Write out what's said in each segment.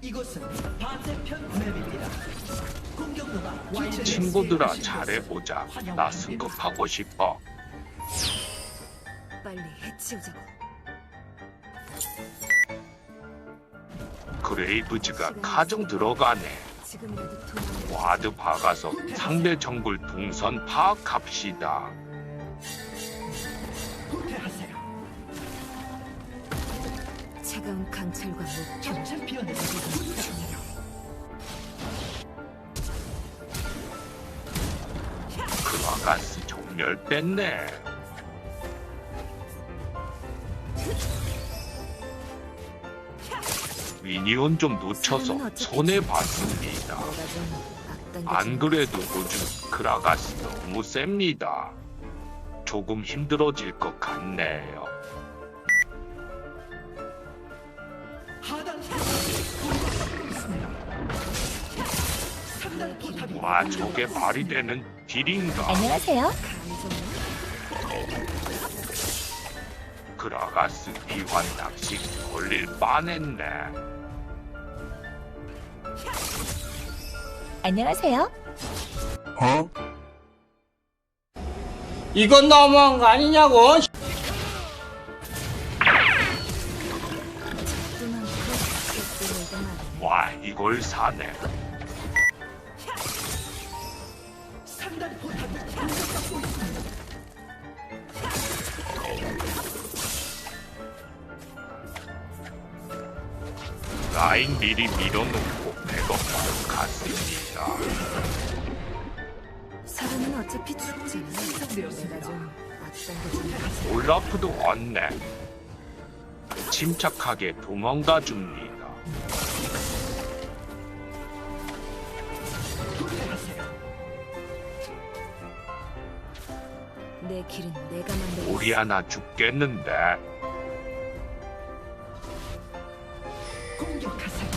이곳은 반대편 맵입니다. 친구들아 잘해보자. 나 승급하고 싶어. 빨리 해치우자고. 그레이브즈가 가정 들어가네. 지금이라도 도망. 와드 박아서 상대 정글 동선 파악합시다. 차가운 강철과 목표. 적 챔피언에게 후퇴합니다. 그라가스 정멸 뺐네. 미니온 좀 놓쳐서 손해 봤습니다. 내가 좀 앞당겨. 안 그래도 요즘 크라가스 너무 셉니다. 조금 힘들어질 것 같네요. 와 저게 말이 되는 딜인가? 안녕하세요. 감정. 크라가스 비환 낚시 걸릴 뻔했네. 안녕하세요. 이건 너무한 거 아니냐고? 와 이걸 사네. 라인 미리 밀어놓고 백업 갔습니다. 사람은 어차피. 내가 생성되었습니다. 좀 앞당겨주면 올라프도 왔네. 침착하게 도망가 줍니다. 내 길은 내가 만들고 우리 하나 죽겠는데. 공격하세요.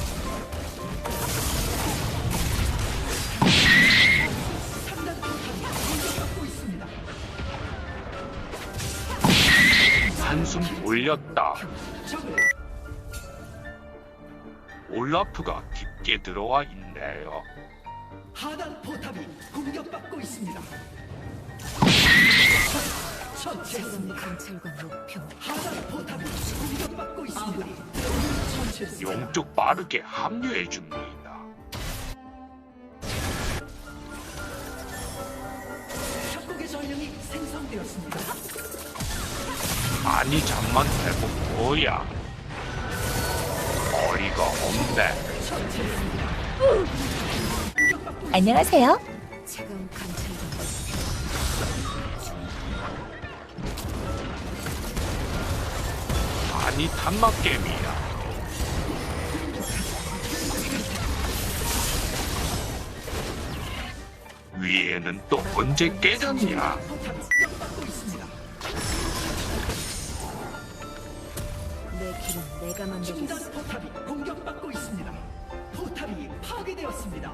상단 포탑이 공격받고 있습니다. 한숨 돌렸다. 적을 올라프가 깊게 들어와 있네요. 하단 포탑이 공격받고 있습니다. 처치했습니다. 차가운 강철과 목표. 하단 포탑이 공격받고 있습니다. 처치했습니다. 용쪽 빠르게 합류해 줍니다. 협곡의 전령이 생성되었습니다. 아니 잠만 해보 뭐야? 어이가 없네. 안녕하세요. 차가운 강 아니 탄막 게임이야. 위에는 또 언제 깨졌냐? 내 길은 내가 중단 포탑이 공격받고 있습니다. 포탑이 파괴되었습니다.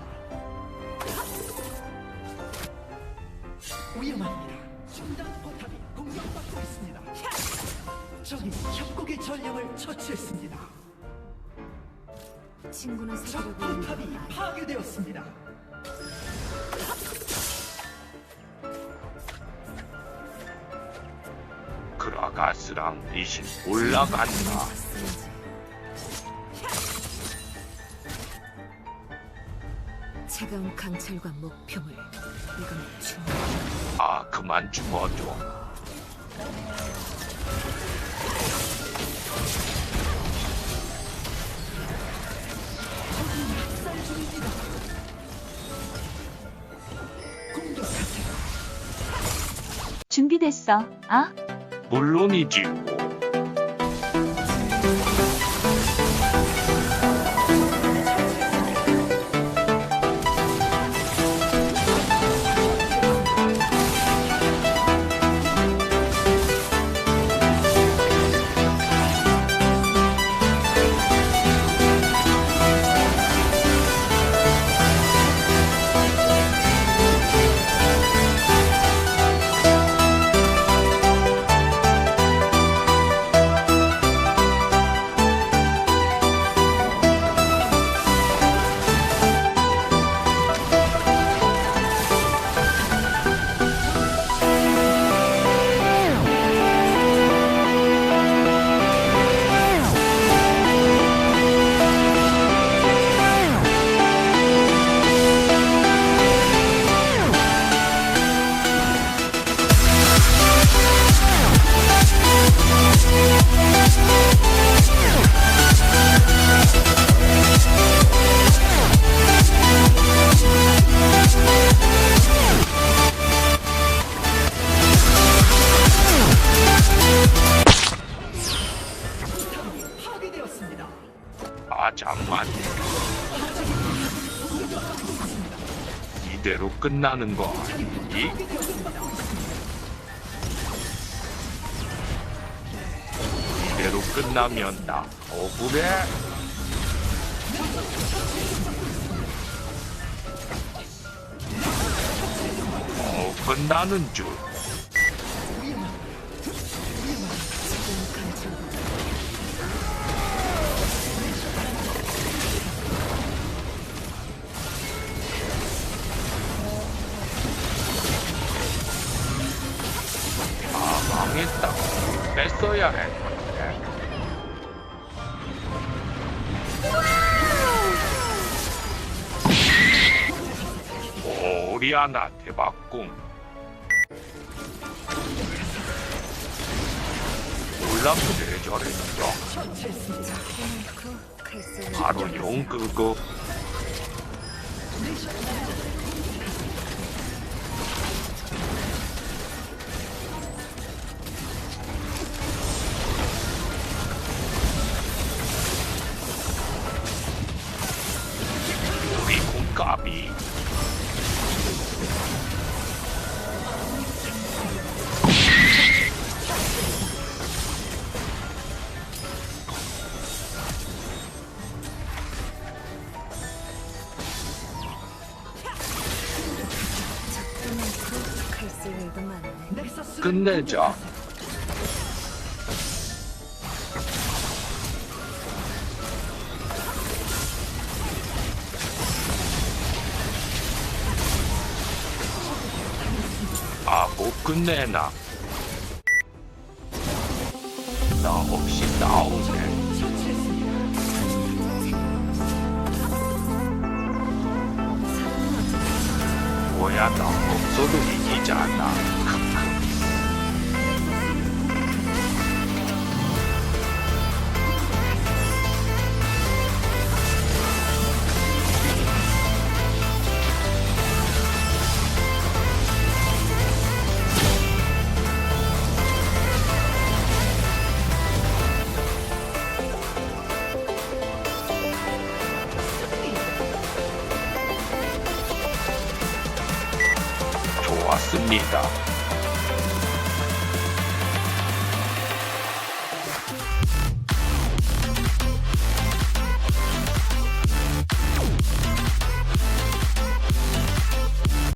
위험합니다. 중단 포탑이 공격받고 있습니다. 적이 협곡의 전령을 처치했습니다. 친구는 적 사귀려고 하는 포탑이 건 아니야. 파괴되었습니다. 그라가스랑 리신 올라간다. 차가운 강철과 목표물 이건 충분 아 그만 죽어줘. 준비됐어. 아, 물론이지 뭐. 끝나는 거 아니니? 이대로 끝나면 나 억울해? 어 끝나는 줄 오리아나 대박꿈 놀랍게 칼쓸 바로 용 그거 많네 넥서스를 끝내자 끝내나 나 없이 나오네. 뭐야 나 없어도 이기잖아 神秘的。